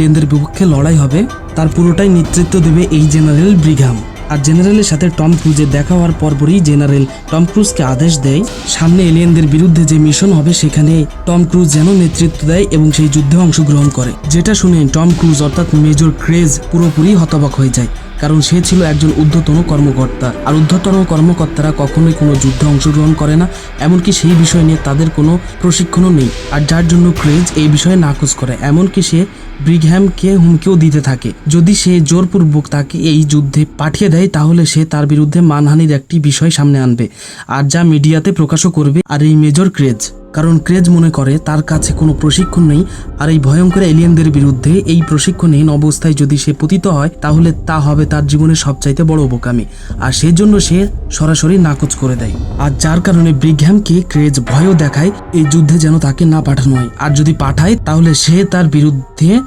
এলিয়েনদের বিপক্ষে লড়াই হবে, তার পুরোটাই নেতৃত্ব দেবে এই জেনারেল ব্রিঘাম। আর জেনারেলের সাথে টম ক্রুজের দেখা হওয়ার পরপরই জেনারেল টম ক্রুজকে আদেশ দেয়, সামনে এলিয়েনদের বিরুদ্ধে যে মিশন হবে সেখানে টম ক্রুজ যেন নেতৃত্ব দেয় এবং সেই যুদ্ধে অংশগ্রহণ করে। যেটা শুনে টম ক্রুজ অর্থাৎ মেজর ক্রেজ পুরোপুরি হতবাক হয়ে যায়। কারণ সে ছিল একজন ঊর্ধ্বতন কর্মকর্তা। আর ঊর্ধ্বতন কর্মকর্তারা কখনোই কোনো যুদ্ধে অংশগ্রহণ করে না, এমনকি সেই বিষয় নিয়ে তাদের কোনো প্রশিক্ষণও নেই। আর যার জন্য ক্রেজ এই বিষয়ে নাকচ করে, এমনকি সে ব্রিগহ্যামকে হুমকিও দিতে থাকে। যদি সে জোরপূর্বক তাকে এই যুদ্ধে পাঠিয়ে দেয়, তাহলে সে তার বিরুদ্ধে মানহানির একটি বিষয় সামনে আনবে, আর যা মিডিয়াতে প্রকাশও করবে, আর এই মেজর ক্রেজ। কারণ ক্রেজ মনে করে, তার কাছে কোনো প্রশিক্ষণ নেই, আর এই ভয়ঙ্কর এলিয়েনদের বিরুদ্ধে এই প্রশিক্ষণহীন অবস্থায় যদি সে পতিত হয়, তাহলে তা হবে তার জীবনের সবচাইতে বড় উপকামী আর সেজন্য সে সরাসরি নাকচ করে দেয়। আর যার কারণে ব্রিগহ্যামকে ক্রেজ ভয়ও দেখায়, এই যুদ্ধে যেন তাকে না পাঠানো হয়। আর যদি পাঠায়, তাহলে সে তার বিরুদ্ধে